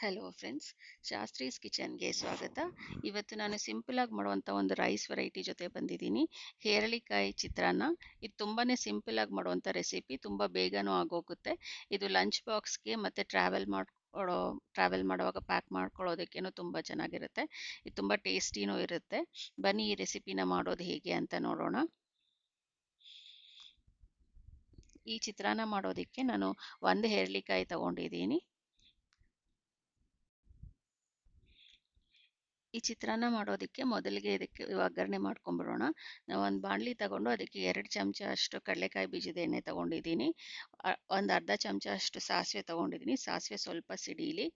Hello friends Shastri's ಕಿಚನ್ಗೆ ಸ್ವಾಗತ. ಇವತ್ತು ನಾನು ಸಿಂಪಲ್ ಆಗಿ ಮಾಡುವಂಥ ಒಂದು ರೈಸ್ ವೆರೈಟಿ ಜೊತೆ ಬಂದಿದ್ದೀನಿ. ಹೇರಳಿಕಾಯಿ ಚಿತ್ರಾನ್ನ. ಇದು ತುಂಬಾ ಸಿಂಪಲ್ ಆಗಿ ಮಾಡುವಂಥ ರೆಸಿಪಿ. ತುಂಬ ಬೇಗನೂ ಆಗೋಗುತ್ತೆ. ಇದು ಲಂಚ್ ಬಾಕ್ಸ್ಗೆ ಮತ್ತು ಟ್ರಾವೆಲ್ ಮಾಡ್ಕೊಳ್ಳೋ ಟ್ರಾವೆಲ್ ಮಾಡುವಾಗ ಪ್ಯಾಕ್ ಮಾಡ್ಕೊಳ್ಳೋದಕ್ಕೇನು ತುಂಬ ಚೆನ್ನಾಗಿರುತ್ತೆ. ಇದು ತುಂಬ ಟೇಸ್ಟಿನೂ ಇರುತ್ತೆ. ಬನ್ನಿ ಈ ರೆಸಿಪಿನ ಮಾಡೋದು ಹೇಗೆ ಅಂತ ನೋಡೋಣ. ಈ ಚಿತ್ರಾನ್ನ ಮಾಡೋದಕ್ಕೆ ನಾನು ಒಂದು ಹೇರಳಿಕಾಯಿ ತಗೊಂಡಿದ್ದೀನಿ. ಈ ಚಿತ್ರಾನ್ನ ಮಾಡೋದಕ್ಕೆ ಮೊದಲಿಗೆ ಇದಕ್ಕೆ ಒಗ್ಗರಣೆ ಮಾಡ್ಕೊಂಬಿಡೋಣ ನಾವು ಒಂದು ಬಾಣಲಿ ತಗೊಂಡು ಅದಕ್ಕೆ ಎರಡು ಚಮಚ ಅಷ್ಟು ಕಡಲೆಕಾಯಿ ಬೀಜದ ಎಣ್ಣೆ ತಗೊಂಡಿದ್ದೀನಿ. ಒಂದು ಅರ್ಧ ಚಮಚ ಅಷ್ಟು ಸಾಸಿವೆ ತಗೊಂಡಿದ್ದೀನಿ. ಸಾಸಿವೆ ಸ್ವಲ್ಪ ಸಿಡೀಲಿ,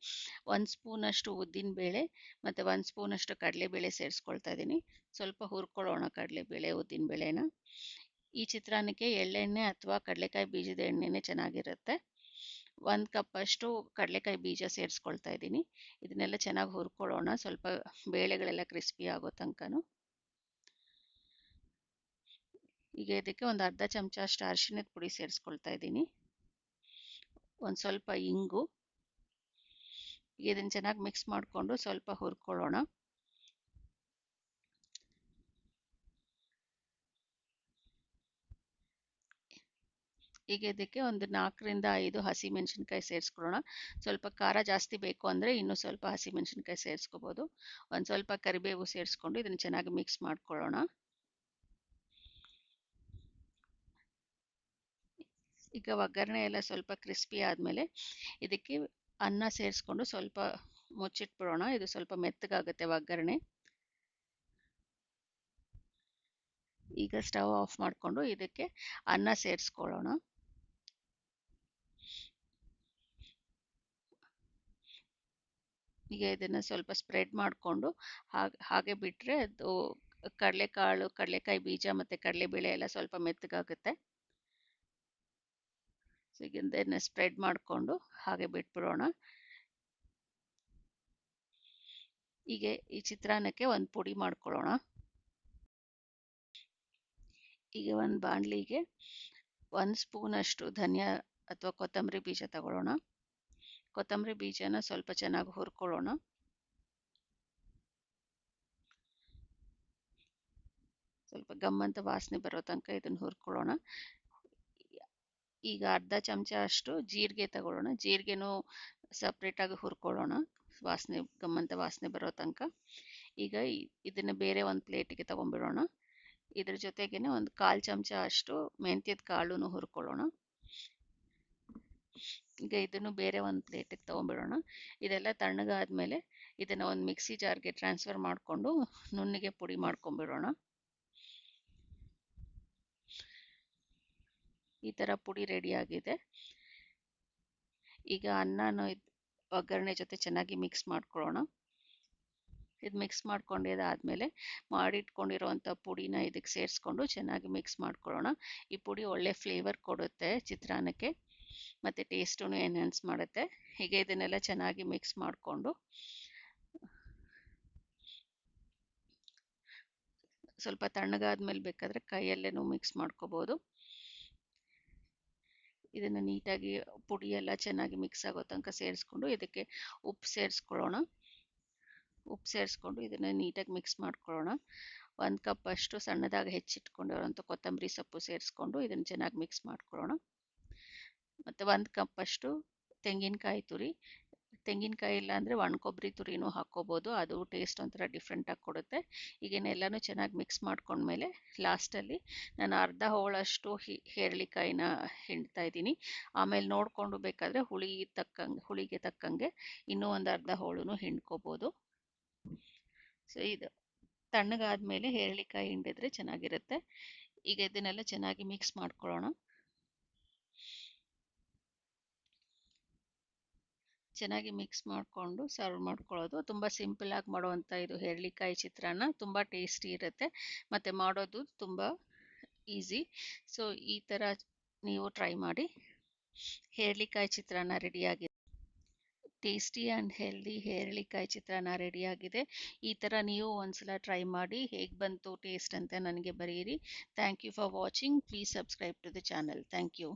ಒಂದು ಸ್ಪೂನಷ್ಟು ಉದ್ದಿನಬೇಳೆ ಮತ್ತು ಒಂದು ಸ್ಪೂನಷ್ಟು ಕಡಲೆಬೇಳೆ ಸೇರಿಸ್ಕೊಳ್ತಾ ಇದ್ದೀನಿ. ಸ್ವಲ್ಪ ಹುರ್ಕೊಳ್ಳೋಣ ಕಡಲೆಬೇಳೆ ಉದ್ದಿನಬೇಳೆನ ಈ ಚಿತ್ರಾನ್ನಕ್ಕೆ ಎಳ್ಳೆಣ್ಣೆ ಅಥವಾ ಕಡಲೆಕಾಯಿ ಬೀಜದ ಎಣ್ಣೆನೇ ಚೆನ್ನಾಗಿರುತ್ತೆ. ಒಂದು ಕಪ್ಪಷ್ಟು ಕಡಲೆಕಾಯಿ ಬೀಜ ಸೇರಿಸ್ಕೊಳ್ತಾ ಇದ್ದೀನಿ. ಇದನ್ನೆಲ್ಲ ಚೆನ್ನಾಗಿ ಹುರ್ಕೊಳ್ಳೋಣ. ಸ್ವಲ್ಪ ಬೇಳೆಗಳೆಲ್ಲ ಕ್ರಿಸ್ಪಿ ಆಗೋ ತನಕನೂ. ಈಗ ಇದಕ್ಕೆ ಒಂದು ಅರ್ಧ ಚಮಚ ಅಷ್ಟು ಅರಿಶಿಣದ ಪುಡಿ ಸೇರಿಸ್ಕೊಳ್ತಾ ಇದ್ದೀನಿ. ಒಂದು ಸ್ವಲ್ಪ ಇಂಗು. ಇದನ್ನು ಚೆನ್ನಾಗಿ ಮಿಕ್ಸ್ ಮಾಡಿಕೊಂಡು ಸ್ವಲ್ಪ ಹುರ್ಕೊಳ್ಳೋಣ. ಈಗ ಇದಕ್ಕೆ ಒಂದು ನಾಲ್ಕರಿಂದ ಐದು ಹಸಿ ಮೆಣಸಿನ್ಕಾಯಿ ಸೇರಿಸ್ಕೊಳ್ಳೋಣ. ಸ್ವಲ್ಪ ಖಾರ ಜಾಸ್ತಿ ಬೇಕು ಅಂದರೆ ಇನ್ನೂ ಸ್ವಲ್ಪ ಹಸಿ ಮೆಣಸಿನ್ಕಾಯಿ ಸೇರಿಸ್ಕೋಬೋದು. ಒಂದು ಸ್ವಲ್ಪ ಕರಿಬೇವು ಸೇರಿಸ್ಕೊಂಡು ಇದನ್ನು ಚೆನ್ನಾಗಿ ಮಿಕ್ಸ್ ಮಾಡ್ಕೊಳ್ಳೋಣ. ಈಗ ಒಗ್ಗರಣೆ ಎಲ್ಲ ಸ್ವಲ್ಪ ಕ್ರಿಸ್ಪಿ ಆದಮೇಲೆ ಇದಕ್ಕೆ ಅನ್ನ ಸೇರಿಸ್ಕೊಂಡು ಸ್ವಲ್ಪ ಮುಚ್ಚಿಟ್ಬಿಡೋಣ. ಇದು ಸ್ವಲ್ಪ ಮೆತ್ತಗಾಗುತ್ತೆ ಒಗ್ಗರಣೆ. ಈಗ ಸ್ಟವ್ ಆಫ್ ಮಾಡಿಕೊಂಡು ಇದಕ್ಕೆ ಅನ್ನ ಸೇರಿಸ್ಕೊಳ್ಳೋಣ. ಈಗ ಇದನ್ನು ಸ್ವಲ್ಪ ಸ್ಪ್ರೆಡ್ ಮಾಡಿಕೊಂಡು ಹಾಗೆ ಹಾಗೆ ಬಿಟ್ಟರೆ ಅದು ಕಡಲೆಕಾಳು, ಕಡಲೆಕಾಯಿ ಬೀಜ ಮತ್ತು ಕಡಲೆಬೇಳೆ ಎಲ್ಲ ಸ್ವಲ್ಪ ಮೆತ್ತಗಾಗುತ್ತೆ. ಸೊ ಈಗ ಇದನ್ನು ಸ್ಪ್ರೆಡ್ ಮಾಡಿಕೊಂಡು ಹಾಗೆ ಬಿಟ್ಬಿಡೋಣ. ಹೀಗೆ ಈ ಚಿತ್ರಾನ್ನಕ್ಕೆ ಒಂದು ಪುಡಿ ಮಾಡ್ಕೊಳ್ಳೋಣ. ಈಗ ಒಂದು ಬಾಣಲಿಗೆ ಒಂದು ಸ್ಪೂನಷ್ಟು ಧನಿಯಾ ಅಥವಾ ಕೊತ್ತಂಬರಿ ಬೀಜ ತಗೊಳ್ಳೋಣ. ಕೊತ್ತಂಬರಿ ಬೀಜನ ಸ್ವಲ್ಪ ಚೆನ್ನಾಗಿ ಹುರ್ಕೊಳ್ಳೋಣ. ಸ್ವಲ್ಪ ಗಮ್ಮಂತ ವಾಸನೆ ಬರೋ ತನಕ ಇದನ್ನು ಹುರ್ಕೊಳ್ಳೋಣ. ಈಗ ಅರ್ಧ ಚಮಚ ಅಷ್ಟು ಜೀರಿಗೆ ತಗೊಳ್ಳೋಣ. ಜೀರಿಗೆನೂ ಸಪ್ರೇಟಾಗಿ ಹುರ್ಕೊಳ್ಳೋಣ. ವಾಸನೆ, ಗಮ್ಮಂತ ವಾಸನೆ ಬರೋ ತನಕ. ಈಗ ಇದನ್ನು ಬೇರೆ ಒಂದು ಪ್ಲೇಟಿಗೆ ತಗೊಂಬಿಡೋಣ ಇದ್ರ ಜೊತೆಗೇನೆ ಒಂದು ಕಾಲು ಚಮಚ ಅಷ್ಟು ಮೆಂತ್ಯದ ಕಾಳುನು ಹುರ್ಕೊಳ್ಳೋಣ. ಈಗ ಇದನ್ನು ಬೇರೆ ಒಂದು ಪ್ಲೇಟಿಗೆ ತೊಗೊಂಡ್ಬಿಡೋಣ. ಇದೆಲ್ಲ ತಣ್ಣಗಾದ್ಮೇಲೆ ಇದನ್ನು ಒಂದು ಮಿಕ್ಸಿ ಜಾರ್ಗೆ ಟ್ರಾನ್ಸ್ಫರ್ ಮಾಡಿಕೊಂಡು ನುಣ್ಣಿಗೆ ಪುಡಿ ಮಾಡ್ಕೊಂಡ್ಬಿಡೋಣ. ಈ ಥರ ಪುಡಿ ರೆಡಿಯಾಗಿದೆ ಈಗ ಅನ್ನನ ಒಗ್ಗರಣೆ ಜೊತೆ ಚೆನ್ನಾಗಿ ಮಿಕ್ಸ್ ಮಾಡ್ಕೊಳ್ಳೋಣ. ಇದು ಮಿಕ್ಸ್ ಮಾಡ್ಕೊಂಡಿದ್ದಾದಮೇಲೆ ಮಾಡಿಟ್ಕೊಂಡಿರೋವಂಥ ಪುಡಿನ ಇದಕ್ಕೆ ಸೇರಿಸ್ಕೊಂಡು ಚೆನ್ನಾಗಿ ಮಿಕ್ಸ್ ಮಾಡ್ಕೊಳ್ಳೋಣ. ಈ ಪುಡಿ ಒಳ್ಳೆ ಫ್ಲೇವರ್ ಕೊಡುತ್ತೆ ಚಿತ್ರಾನ್ನಕ್ಕೆ. ಮತ್ತು ಟೇಸ್ಟೂ ಎನ್ಹ್ಯಾನ್ಸ್ ಮಾಡುತ್ತೆ. ಹೀಗೆ ಇದನ್ನೆಲ್ಲ ಚೆನ್ನಾಗಿ ಮಿಕ್ಸ್ ಮಾಡಿಕೊಂಡು ಸ್ವಲ್ಪ ತಣ್ಣಗಾದ್ಮೇಲೆ ಬೇಕಾದರೆ ಕೈಯಲ್ಲೇನೂ ಮಿಕ್ಸ್ ಮಾಡ್ಕೋಬೋದು. ಇದನ್ನು ನೀಟಾಗಿ ಪುಡಿ ಎಲ್ಲ ಚೆನ್ನಾಗಿ ಮಿಕ್ಸ್ ಆಗೋ ತನಕ ಸೇರಿಸ್ಕೊಂಡು ಇದಕ್ಕೆ ಉಪ್ಪು ಸೇರಿಸ್ಕೊಳ್ಳೋಣ. ಉಪ್ಪು ಸೇರಿಸ್ಕೊಂಡು ಇದನ್ನು ನೀಟಾಗಿ ಮಿಕ್ಸ್ ಮಾಡ್ಕೊಳ್ಳೋಣ. ಒಂದು ಕಪ್ ಅಷ್ಟು ಸಣ್ಣದಾಗಿ ಹೆಚ್ಚಿಟ್ಕೊಂಡಿರೋಂಥ ಕೊತ್ತಂಬರಿ ಸೊಪ್ಪು ಸೇರಿಸ್ಕೊಂಡು ಇದನ್ನು ಚೆನ್ನಾಗಿ ಮಿಕ್ಸ್ ಮಾಡ್ಕೊಳ್ಳೋಣ. ಮತ್ತು ಒಂದು ಕಪ್ ಅಷ್ಟು ತೆಂಗಿನಕಾಯಿ ತುರಿ. ತೆಂಗಿನಕಾಯಿ ಇಲ್ಲ ಅಂದರೆ ಒಣ ಕೊಬ್ಬರಿ ತುರಿನೂ ಹಾಕ್ಕೋಬೋದು. ಅದು ಟೇಸ್ಟ್ ಒಂಥರ ಡಿಫ್ರೆಂಟಾಗಿ ಕೊಡುತ್ತೆ. ಈಗೇನೆಲ್ಲನೂ ಚೆನ್ನಾಗಿ ಮಿಕ್ಸ್ ಮಾಡ್ಕೊಂಡ್ಮೇಲೆ ಲಾಸ್ಟಲ್ಲಿ ನಾನು ಅರ್ಧ ಹೋಳಷ್ಟು ಹಿ, ಹೇರಳಿಕಾಯಿನ ಹಿಂಡ್ತಾ ಇದ್ದೀನಿ. ಆಮೇಲೆ ನೋಡಿಕೊಂಡು ಬೇಕಾದರೆ ಹುಳಿ ತಕ್ಕಂಗೆ, ಹುಳಿಗೆ ತಕ್ಕಂಗೆ ಇನ್ನೂ ಒಂದು ಅರ್ಧ ಹೋಳು ಹಿಂಡ್ಕೋಬೋದು. ಸೊ ಇದು ತಣ್ಣಗಾದ ಮೇಲೆ ಹೇರಳಿಕಾಯಿ ಹಿಂಡಿದ್ರೆ ಚೆನ್ನಾಗಿರುತ್ತೆ. ಈಗ ಇದನ್ನೆಲ್ಲ ಚೆನ್ನಾಗಿ ಮಿಕ್ಸ್ ಮಾಡ್ಕೊಳ್ಳೋಣ. ಚೆನ್ನಾಗಿ ಮಿಕ್ಸ್ ಮಾಡಿಕೊಂಡು ಸರ್ವ್ ಮಾಡ್ಕೊಳ್ಳೋದು. ತುಂಬ ಸಿಂಪಲಾಗಿ ಮಾಡುವಂಥ ಇದು ಹೇರಳಿಕಾಯಿ ಚಿತ್ರಾನ್ನ ತುಂಬ ಟೇಸ್ಟಿ ಇರುತ್ತೆ. ಮತ್ತು ಮಾಡೋದು ತುಂಬ ಈಸಿ. ಸೊ, ಈ ಥರ ನೀವು ಟ್ರೈ ಮಾಡಿ. ಹೇರಳಿಕಾಯಿ ಚಿತ್ರಾನ್ನ ರೆಡಿಯಾಗಿದೆ. ಟೇಸ್ಟಿ ಆ್ಯಂಡ್ ಹೆಲ್ದಿ ಹೇರಳಿಕಾಯಿ ಚಿತ್ರಾನ್ನ ರೆಡಿಯಾಗಿದೆ. ಈ ಥರ ನೀವು ಒಂದ್ಸಲ ಟ್ರೈ ಮಾಡಿ. ಹೇಗೆ ಬಂತು ಟೇಸ್ಟ್ ಅಂತ ನನಗೆ ಬರೆಯಿರಿ. Thank you for watching. Please subscribe to the channel. Thank you.